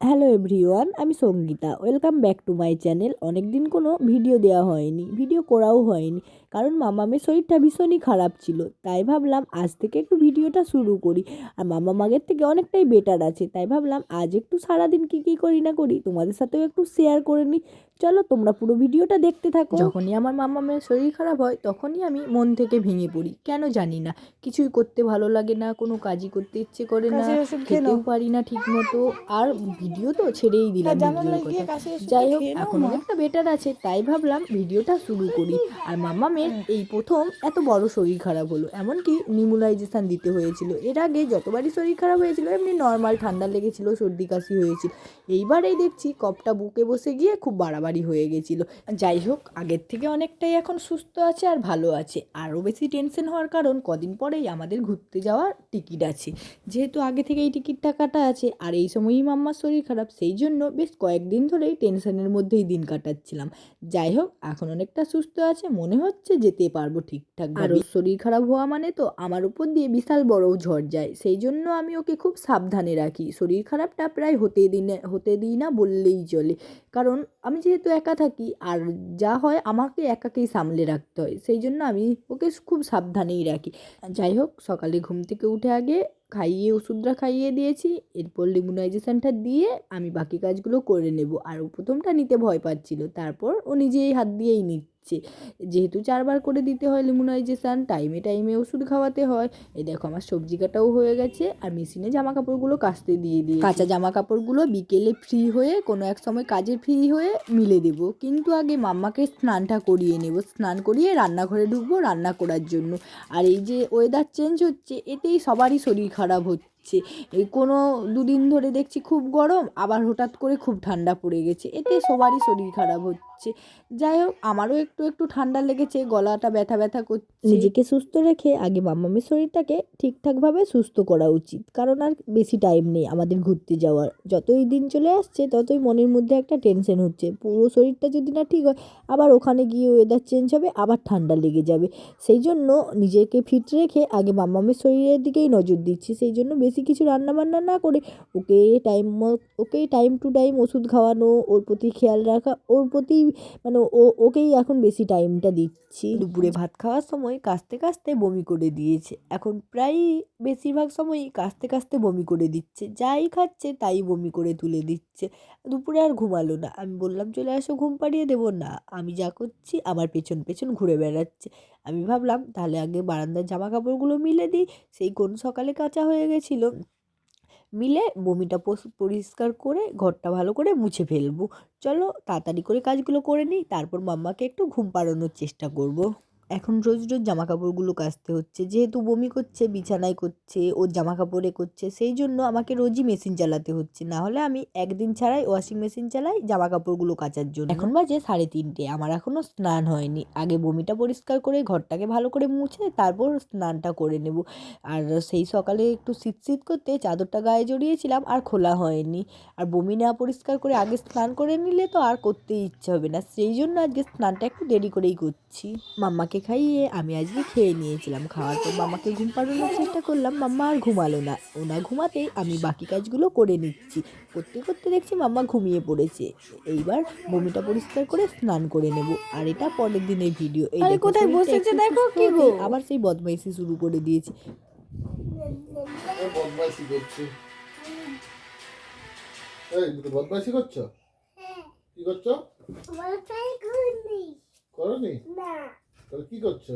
Hello everyone আমি Sangeeta. Welcome back to my channel অনেক দিন কোনো ভিডিও দেওয়া হয়নি। ভিডিও করাও হয়নি। কারণ মামামের শরীরটা ভীষণই খারাপ ছিল। তাই ভাবলাম আজ থেকে একটু ভিডিওটা শুরু করি। আর মামা মাগের থেকে অনেকটাই বেটার আছে। তাই ভাবলাম আজ একটু সারাদিন কী কী করি না করি তোমাদের সাথেও একটু শেয়ার করে নিই। চলো তোমরা পুরো ভিডিওটা দেখতে থাকো। যখনই আমার মামামের শরীর খারাপ হয় তখনই আমি মন থেকে ভেঙে পড়ি। কেন জানি না। কিছুই করতে ভালো লাগে না কোনো কাজই করতে ইচ্ছে করে না খেতেও পারি না ঠিক মতো আর ভিডিও তো ছেড়েই দিলাম ভিডিওর কথা। যাই হোক এখন। অনেকটা বেটার আছে। তাই ভাবলাম ভিডিওটা শুরু করি। আর মামামের হ্যাঁ। এই প্রথম এত বড় শরীর খারাপ হলো। এমনকি নিমুলাইজেশন দিতে হয়েছিল। এর আগে যতবারই শরীর খারাপ হয়েছিল, এমনি নর্মাল ঠান্ডা লেগেছিল, সর্দি কাশি হয়েছিল। এইবারেই দেখছি কপটা বুকে বসে গিয়ে খুব বাড়াবাড়ি হয়ে গেছিল। যাই হোক, আগের থেকে অনেকটাই এখন সুস্থ আছে আর ভালো আছে। আরও বেশি টেনশন হওয়ার কারণ কদিন পরেই আমাদের ঘুরতে যাওয়ার টিকিট আছে। যেহেতু আগে থেকে এই টিকিটটা কাটা আছে, আর এই সময়ই মাম্মার শরীর খারাপ, সেই জন্য বেশ কয়েকদিন ধরেই টেনশনের মধ্যেই দিন কাটাচ্ছিলাম। যাই হোক, এখন অনেকটা সুস্থ আছে, মনে হচ্ছে যেতে পারব ঠিকঠাক আর ওর শরীর খারাপ হওয়া মানে তো আমার উপর দিয়ে বিশাল বড় ঝড় যায় সেই জন্য আমি ওকে খুব সাবধানে রাখি। শরীর খারাপটা প্রায় হতে দিই না হতে দিই না বললেই চলে। কারণ আমি যেহেতু একা থাকি আর যা হয় আমাকে একাকেই সামলে রাখতে হয় সেই জন্য আমি ওকে খুব সাবধানেই রাখি। যাই হোক সকালে ঘুম থেকে উঠে আগে খাইয়ে ওষুধটা খাইয়ে দিয়েছি এরপর লিমুনাইজেশনটা দিয়ে আমি বাকি কাজগুলো করে নেব। আর ও প্রথমটা নিতে ভয় পাচ্ছিল তারপর ও নিজেই হাত দিয়েই নিচ্ছে। যেহেতু চারবার করে দিতে হয় লিমুনাইজেশন, টাইমে টাইমে ওষুধ খাওয়াতে হয়। এই দেখো আমার সবজি কাটাও হয়ে গেছে, আর মেশিনে জামা কাপড়গুলো কাচতে দিয়ে দিই কাঁচা জামা কাপড়গুলো বিকেলে ফ্রি হয়ে, কোনো এক সময় কাজে ফ্রি হয়ে মিলে দেব। কিন্তু আগে মাম্মাকে স্নানটা করিয়ে নেব। স্নান করিয়ে রান্নাঘরে ঢুকবো রান্না করার জন্য। আর এই যে ওয়েদার চেঞ্জ হচ্ছে, এতেই সবারই শরীর খারাপ হচ্ছে। এই কোনো দুদিন ধরে দেখছি খুব গরম, আবার হঠাৎ করে খুব ঠান্ডা পড়ে গেছে। এতে সবারই শরীর খারাপ হচ্ছে। যাই হোক, আমারও একটু একটু ঠান্ডা লেগেছে, গলাটা ব্যথা ব্যথা করছে। নিজেকে সুস্থ রেখে আগে মাম্মামের শরীরটাকে ঠিকঠাকভাবে সুস্থ করা উচিত। কারণ আর বেশি টাইম নেই আমাদের ঘুরতে যাওয়ার। যতই দিন চলে আসছে, ততই মনের মধ্যে একটা টেনশন হচ্ছে। পুরো শরীরটা যদি না ঠিক হয়, আবার ওখানে গিয়ে ওয়েদার চেঞ্জ হবে, আবার ঠান্ডা লেগে যাবে। সেই জন্য নিজেকে ফিট রেখে আগে মাম্মামের শরীরের দিকেই নজর দিচ্ছি। সেই জন্য বেশি কিছু রান্না বান্না না করে okay time okay time to time ওষুধ খাওয়ানো, ওর প্রতি খেয়াল রাখা, ওর প্রতি মানে ও, ওকেই এখন বেশি টাইমটা দিচ্ছি। দুপুরে ভাত খাওয়ার সময় কাস্তে কাস্তে বমি করে দিয়েছে। এখন প্রায় বেশিরভাগ সময়ই কাস্তে কাস্তে বমি করে দিচ্ছে। যাই খাচ্ছে তাই বমি করে তুলে দিচ্ছে। দুপুরে আর ঘুমালো না। আমি বললাম, চলে আসো, ঘুম পাড়িয়ে দেবো। না, আমি যা করছি আমার পেছন পেছন ঘুরে বেড়াচ্ছে। আমি ভাবলাম, তাহলে আগে বারান্দার জামা কাপড়গুলো মিলে দিই। সেই কোন সকালে কাঁচা হয়ে গেছিল মিলে বমিটা পরিষ্কার করে ঘরটা ভালো করে মুছে ফেলব চলো তাড়াতাড়ি করে কাজগুলো করে নিই, তারপর মাম্মাকে একটু ঘুম পাড়ানোর চেষ্টা করব। এখন রোজ রোজ জামা কাপড়গুলো কাচতে হচ্ছে। যেহেতু বমি করছে, বিছানায় করছে ওর জামা কাপড়ে করছে, সেই জন্য আমাকে রোজই মেশিন চালাতে হচ্ছে। না হলে আমি একদিন ছাড়াই ওয়াশিং মেশিন চালাই জামা কাপড়গুলো কাচার জন্য। এখন বাজে সাড়ে তিনটে। আমার এখনও স্নান হয়নি। আগে বমিটা পরিষ্কার করে ঘরটাকে ভালো করে মুছে তারপর স্নানটা করে নেব। আর সেই সকালে একটু শীত শীত করতে চাদরটা গায়ে জড়িয়েছিলাম আর খোলা হয়নি। আর বমি না পরিষ্কার করে আগে স্নান করে নিলে তো আর করতেই ইচ্ছে হবে না। সেই জন্য আজকে স্নানটা একটু দেরি করেই করছি। মাম্মাকে খাইয়ে আমি আজকে খেয়ে নিয়েছিলাম খাওয়ার পর মামাকে ঘুম পাড়ানোর চেষ্টা করলাম মাম্মা আর ঘুমালো না। ওনা ঘুমাতেই আমি বাকি কাজগুলো করে নিচ্ছি। করতে করতে দেখছি মাম্মা ঘুমিয়ে পড়েছে। এইবার বমিটা পরিষ্কার করে স্নান করে নেব। আর এটা পরের দিনের ভিডিও। এই কোথায় বসেছে দেখো কি গো? আবার সেই বদমাইশি শুরু করে দিয়েছে। বদমাইশি করছে। এই দুটো বদমাইশি করছ? কি করছ? তাহলে কি করছ?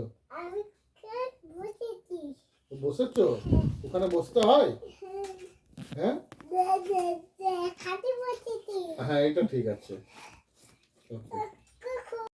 বসেছি। ওখানে বসতে হয়? হ্যাঁ? হ্যাঁ এটা ঠিক আছে। Okay.